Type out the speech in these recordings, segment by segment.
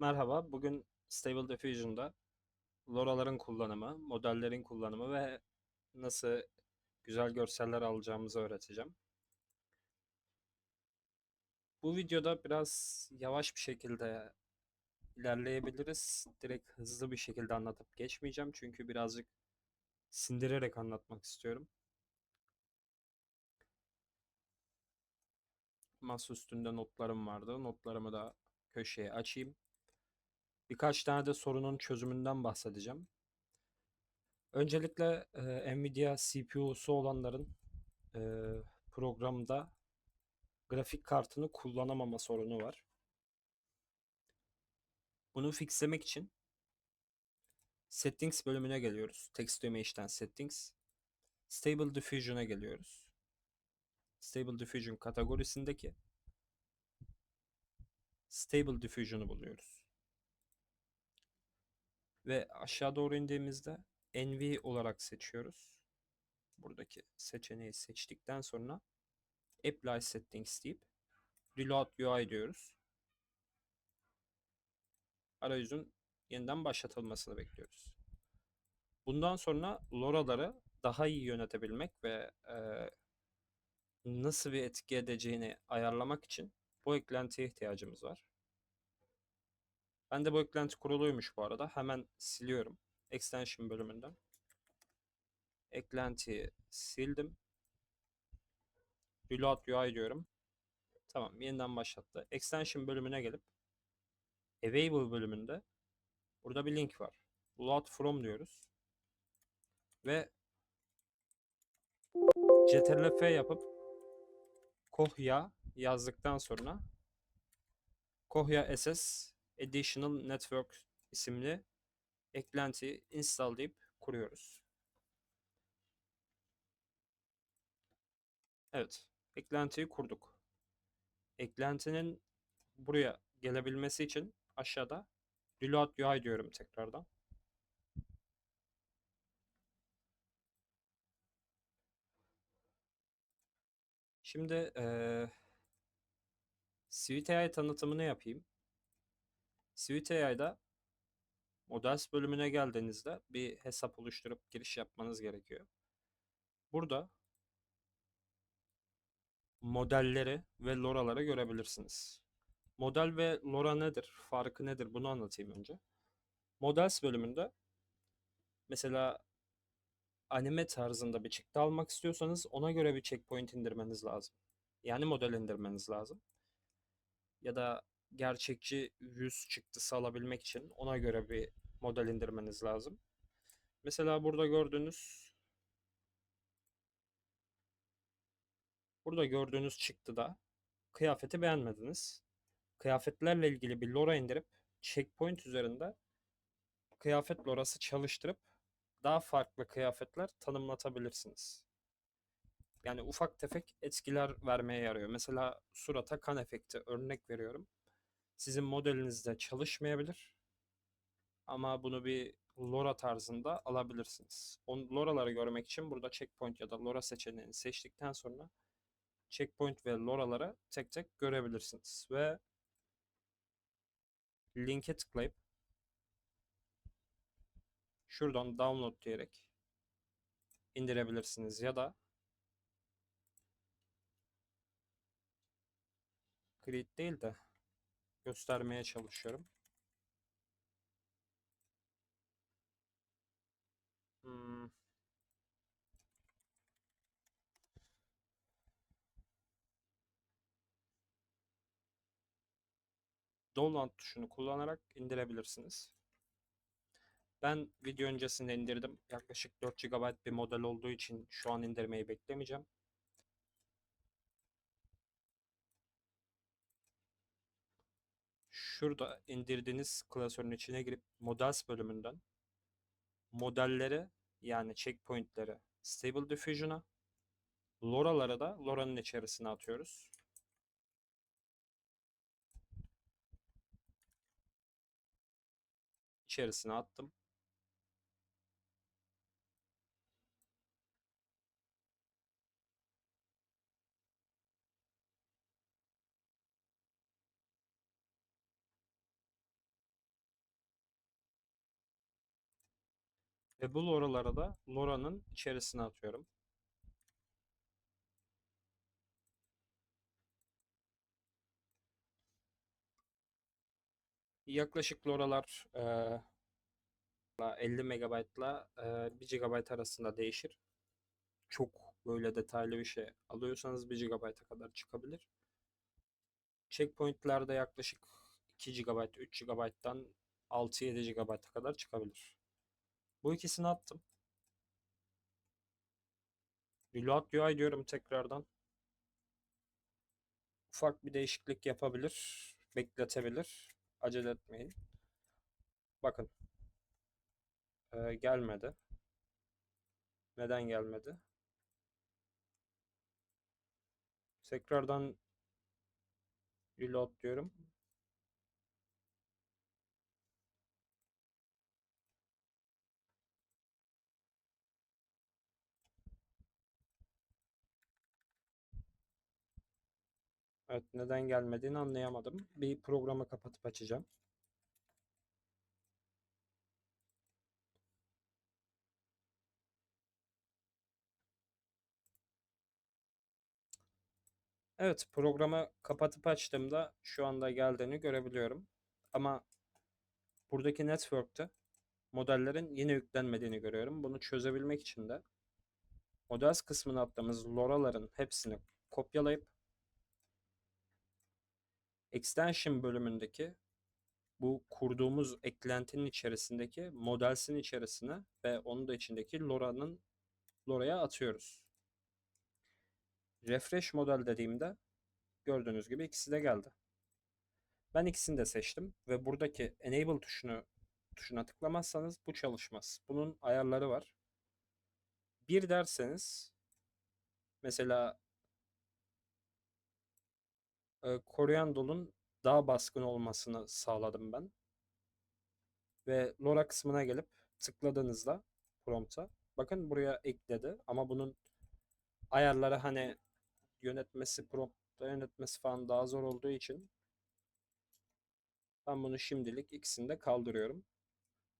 Merhaba, bugün Stable Diffusion'da LoRa'ların kullanımı, modellerin kullanımı ve nasıl güzel görseller alacağımızı öğreteceğim. Bu videoda biraz yavaş bir şekilde ilerleyebiliriz. Direkt hızlı bir şekilde anlatıp geçmeyeceğim çünkü birazcık sindirerek anlatmak istiyorum. Masa üstünde notlarım vardı. Notlarımı da köşeye açayım. Birkaç tane de sorunun çözümünden bahsedeceğim. Öncelikle e, Nvidia CPU'su olanların e, programda grafik kartını kullanamama sorunu var. Bunu fixlemek için Settings bölümüne geliyoruz. Text to Image'den Settings. Stable Diffusion'a geliyoruz. Stable Diffusion kategorisindeki Stable Diffusion'u buluyoruz. Ve aşağı doğru indiğimizde NV olarak seçiyoruz. Buradaki seçeneği seçtikten sonra Apply Settings deyip Reload UI diyoruz. Arayüzün yeniden başlatılmasını bekliyoruz. Bundan sonra LoRa'ları daha iyi yönetebilmek ve e, nasıl bir etki edeceğini ayarlamak için bu eklentiye ihtiyacımız var. Ben de bu eklenti kuruluymuş bu arada. Hemen siliyorum. Extension bölümünden. Eklentiyi sildim. Reload UI diyorum. Tamam yeniden başlattı. Extension bölümüne gelip Available bölümünde burada bir link var. Load from diyoruz. Ve CTRL-F yapıp Kohya yazdıktan sonra Kohya SS Additional Network isimli eklenti install deyip kuruyoruz. Evet, eklentiyi kurduk. Eklentinin buraya gelebilmesi için aşağıda Reload UI diyorum tekrardan. Şimdi ee, AI tanıtımını yapayım. Suite AI'da Models bölümüne geldiğinizde bir hesap oluşturup giriş yapmanız gerekiyor. Burada modelleri ve LoRa'ları görebilirsiniz. Model ve LoRa nedir? Farkı nedir? Bunu anlatayım önce. Models bölümünde mesela anime tarzında bir çıktı almak istiyorsanız ona göre bir checkpoint indirmeniz lazım. Yani model indirmeniz lazım. Ya da gerçekçi yüz çıktısı alabilmek için ona göre bir model indirmeniz lazım. Mesela burada gördüğünüz burada gördüğünüz çıktıda kıyafeti beğenmediniz. Kıyafetlerle ilgili bir LoRa indirip checkpoint üzerinde kıyafet LoRası çalıştırıp daha farklı kıyafetler tanımlatabilirsiniz. Yani ufak tefek etkiler vermeye yarıyor. Mesela surata kan efekti örnek veriyorum. Sizin modelinizde çalışmayabilir. Ama bunu bir LoRa tarzında alabilirsiniz. O LoRa'ları görmek için burada checkpoint ya da LoRa seçeneğini seçtikten sonra checkpoint ve LoRa'ları tek tek görebilirsiniz. Ve linke tıklayıp şuradan download diyerek indirebilirsiniz ya da create değil de göstermeye çalışıyorum. Hmm. Download tuşunu kullanarak indirebilirsiniz. Ben video öncesinde indirdim. Yaklaşık 4 GB bir model olduğu için şu an indirmeyi beklemeyeceğim. Şurada indirdiğiniz klasörün içine girip Models bölümünden modelleri yani checkpointleri Stable Diffusion'a LoRa'ları da LoRa'nın içerisine atıyoruz. İçerisine attım. Ve bu LoRa'ları da LoRa'nın içerisine atıyorum. Yaklaşık LoRa'lar eee 50 MB ile 1 GB arasında değişir. Çok böyle detaylı bir şey alıyorsanız 1 GB'a kadar çıkabilir. Checkpoint'lerde yaklaşık 2 GB, 3 GB'dan 6-7 GB'a kadar çıkabilir. Bu ikisini attım. Reload UI diyorum tekrardan. Ufak bir değişiklik yapabilir. Bekletebilir. Acele etmeyin. Bakın. Ee, gelmedi. Neden gelmedi? Tekrardan reload diyorum. Evet neden gelmediğini anlayamadım. Bir programı kapatıp açacağım. Evet programı kapatıp açtığımda şu anda geldiğini görebiliyorum. Ama buradaki network'te modellerin yine yüklenmediğini görüyorum. Bunu çözebilmek için de models kısmına attığımız LoRa'ların hepsini kopyalayıp extension bölümündeki bu kurduğumuz eklentinin içerisindeki modelsin içerisine ve onun da içindeki LoRa'nın LoRa'ya atıyoruz. Refresh model dediğimde gördüğünüz gibi ikisi de geldi. Ben ikisini de seçtim ve buradaki enable tuşunu tuşuna tıklamazsanız bu çalışmaz. Bunun ayarları var. Bir derseniz mesela e, Coriandol'un daha baskın olmasını sağladım ben. Ve LoRa kısmına gelip tıkladığınızda prompt'a bakın buraya ekledi ama bunun ayarları hani yönetmesi prompt'ta yönetmesi falan daha zor olduğu için ben bunu şimdilik ikisini de kaldırıyorum.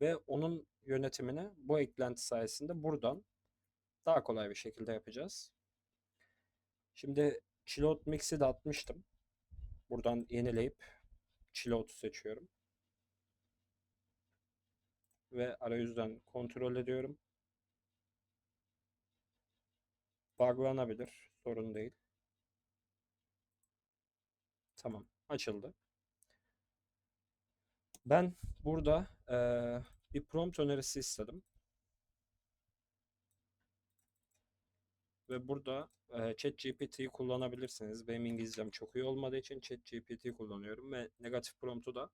Ve onun yönetimini bu eklenti sayesinde buradan daha kolay bir şekilde yapacağız. Şimdi Chillout Mix'i de atmıştım. Buradan yenileyip Chillout'u seçiyorum. Ve arayüzden kontrol ediyorum. Buglanabilir. Sorun değil. Tamam. Açıldı. Ben burada eee, bir prompt önerisi istedim. Ve burada e, ChatGPT'yi kullanabilirsiniz. Benim İngilizcem çok iyi olmadığı için ChatGPT kullanıyorum ve negatif promptu da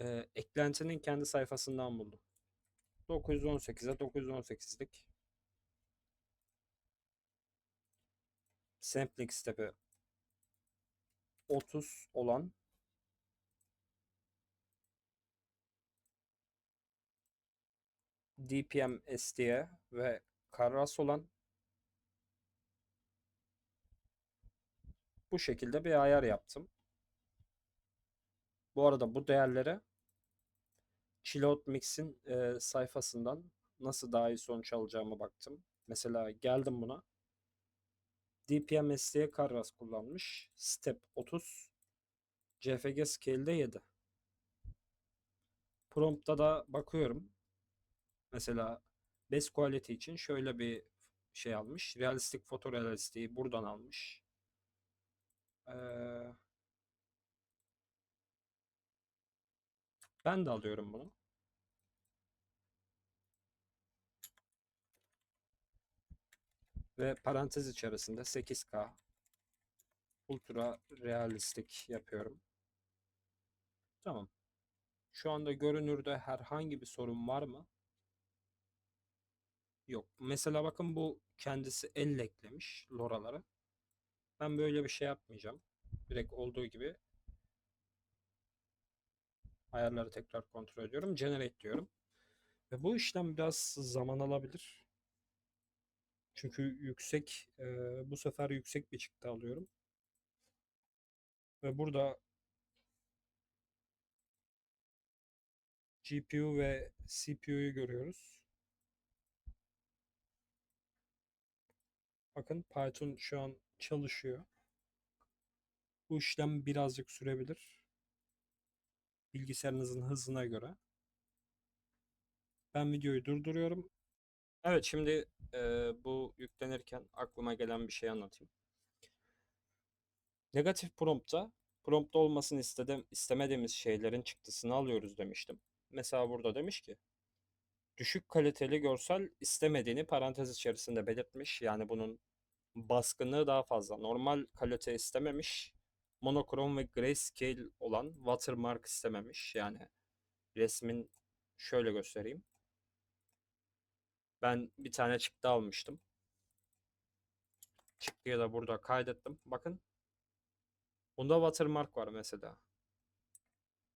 e, eklentinin kendi sayfasından buldum. 918'e 918'lik sampling step'i 30 olan DPM SD'ye ve Karras olan bu şekilde bir ayar yaptım. Bu arada bu değerleri Chillout Mix'in e, sayfasından nasıl daha iyi sonuç alacağımı baktım. Mesela geldim buna. DPM SD'ye Karras kullanmış. Step 30. CFG Scale'de 7. Prompt'ta da bakıyorum. Mesela Best Quality için şöyle bir şey almış. Realistik fotorealistiği buradan almış. Ee, ben de alıyorum bunu. Ve parantez içerisinde 8K ultra realistik yapıyorum. Tamam. Şu anda görünürde herhangi bir sorun var mı? Yok. Mesela bakın bu kendisi elle eklemiş loraları. Ben böyle bir şey yapmayacağım. Direkt olduğu gibi ayarları tekrar kontrol ediyorum. Generate diyorum. Ve bu işlem biraz zaman alabilir. Çünkü yüksek e, bu sefer yüksek bir çıktı alıyorum. Ve burada GPU ve CPU'yu görüyoruz. Bakın Python şu an çalışıyor. Bu işlem birazcık sürebilir. Bilgisayarınızın hızına göre. Ben videoyu durduruyorum. Evet şimdi e, bu yüklenirken aklıma gelen bir şey anlatayım. Negatif promptta promptta olmasını istedim, istemediğimiz şeylerin çıktısını alıyoruz demiştim. Mesela burada demiş ki düşük kaliteli görsel istemediğini parantez içerisinde belirtmiş. Yani bunun baskınlığı daha fazla. Normal kalite istememiş. Monokrom ve grayscale olan watermark istememiş. Yani resmin şöyle göstereyim. Ben bir tane çıktı almıştım. Çıktıyı da burada kaydettim. Bakın. Bunda watermark var mesela.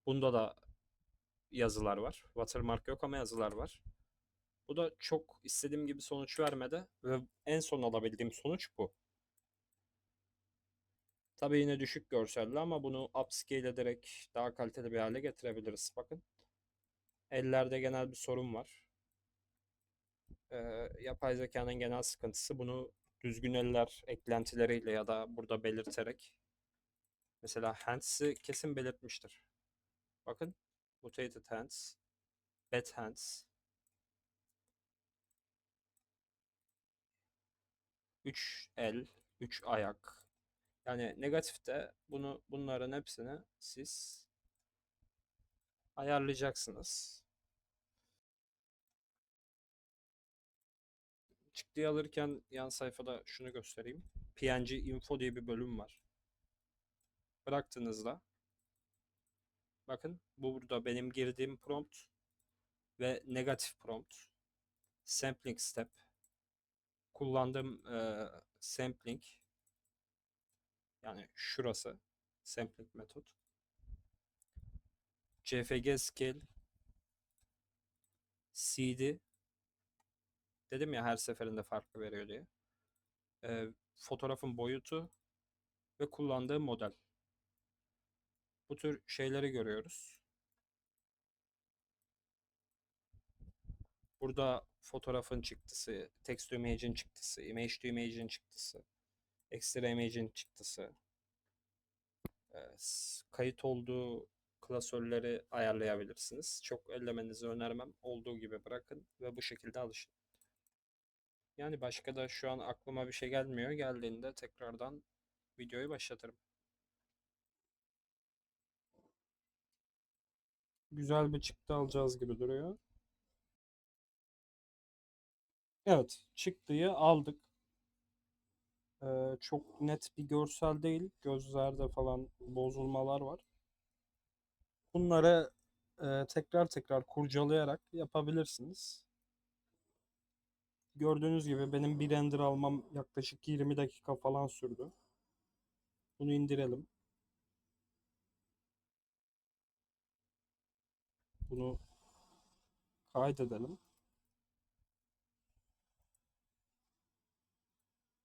Bunda da yazılar var. Watermark yok ama yazılar var. Bu da çok istediğim gibi sonuç vermedi ve en son alabildiğim sonuç bu. Tabii yine düşük görselli ama bunu upscale ederek daha kaliteli bir hale getirebiliriz. Bakın. Ellerde genel bir sorun var. Ee, yapay zekanın genel sıkıntısı bunu düzgün eller eklentileriyle ya da burada belirterek mesela hands'i kesin belirtmiştir. Bakın mutated hands, bad hands, 3 el, 3 ayak. Yani negatifte bunu bunların hepsini siz ayarlayacaksınız. Çıktıyı alırken yan sayfada şunu göstereyim. PNG Info diye bir bölüm var. Bıraktığınızda bakın bu burada benim girdiğim prompt ve negatif prompt. Sampling step. Kullandığım e, sampling yani şurası sampling metot. CFG scale CD dedim ya her seferinde farklı veriyor diye. E, fotoğrafın boyutu ve kullandığı model. Bu tür şeyleri görüyoruz. Burada fotoğrafın çıktısı, text image'in çıktısı, image to image'in çıktısı, extra image'in çıktısı, kayıt olduğu klasörleri ayarlayabilirsiniz. Çok ellemenizi önermem. Olduğu gibi bırakın ve bu şekilde alışın. Yani başka da şu an aklıma bir şey gelmiyor. Geldiğinde tekrardan videoyu başlatırım. Güzel bir çıktı alacağız gibi duruyor. Evet, çıktıyı aldık. Ee, çok net bir görsel değil. Gözlerde falan bozulmalar var. Bunları e, tekrar tekrar kurcalayarak yapabilirsiniz. Gördüğünüz gibi benim bir render almam yaklaşık 20 dakika falan sürdü. Bunu indirelim. Bunu kaydedelim.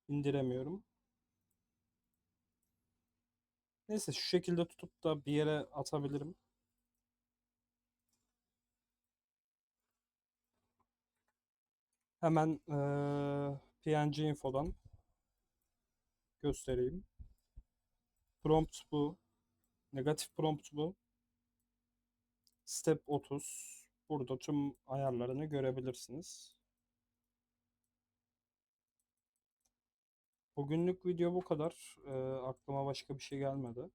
İndiremiyorum. Neyse şu şekilde tutup da bir yere atabilirim. Hemen eee, PNG infodan göstereyim. Prompt bu. Negatif prompt bu. Step 30. Burada tüm ayarlarını görebilirsiniz. Bugünlük video bu kadar. Eee, aklıma başka bir şey gelmedi.